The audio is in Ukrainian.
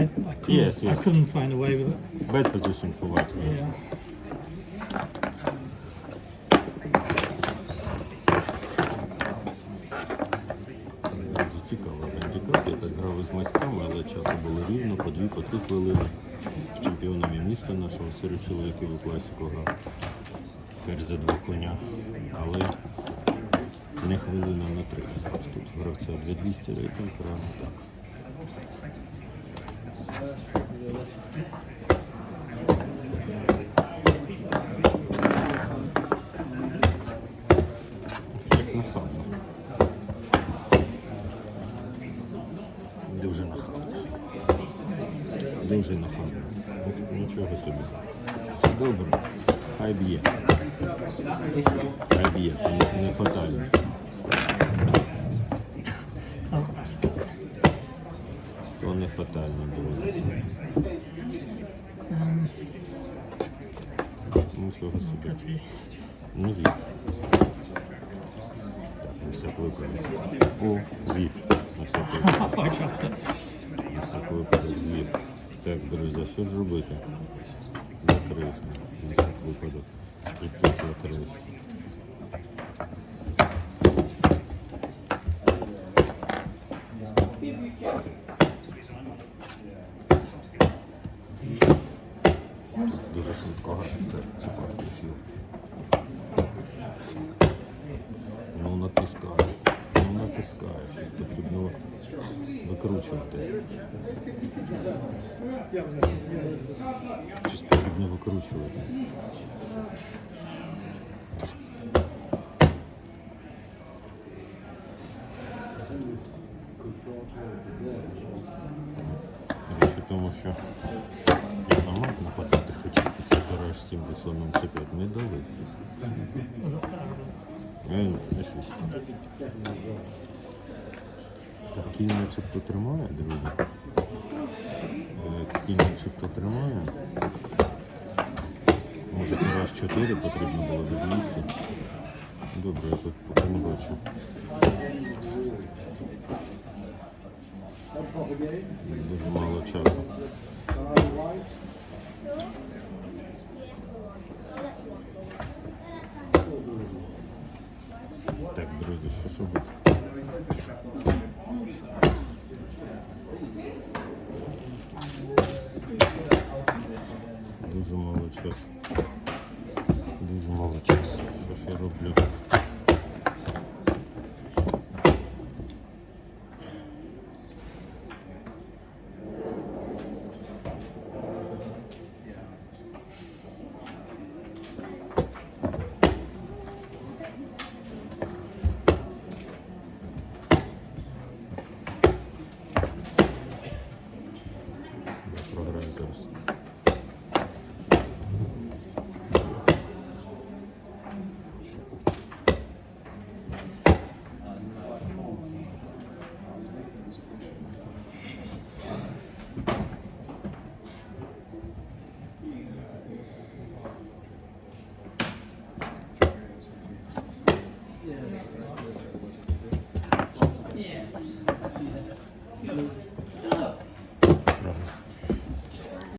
I, I couldn't, Yes, I couldn't find a way with it. Bad position for white. Yeah. Дуже цікаво. Я так грав із майстрами, але часу було рівно, по дві, по три хвилини. З чемпіонами міста нашого серед чоловіків у класіку грав. Ферзь за два коня. Але не хвилина на три. Тут гравця за 200 рейтинг, правильно так. Дуже нахабно. Дуже нахабно. Ух, Нічого собі. Добре. Хай б'є. Хай б'є, тому що не фатально. Oh, То не фатально було. Нічого собі. pretty. Ну, віп. Так, на всяк випадок. О, віп. Всяк випадок віп. Так, друзі, що ж робити? Закрив. На всяк випадок. І тут закрив. Дуже швидко грається цю партію. Ну натискає. Ну натискає. Щось потрібно викручувати. Щось потрібно викручувати. Річ у тому, що я на мат нападати хотів після гараж 7 до слоном C5 не дали. Was it there? Він не щось. Так, начебто тримає, друзі. Кінь начебто тримає. Може тираж 4 потрібно було відвісти. Добре, я тут поки не бачу. Дуже мало часу. Друзі, що ж робити? Дуже мало часу. Дуже мало часу. Що ж я роблю?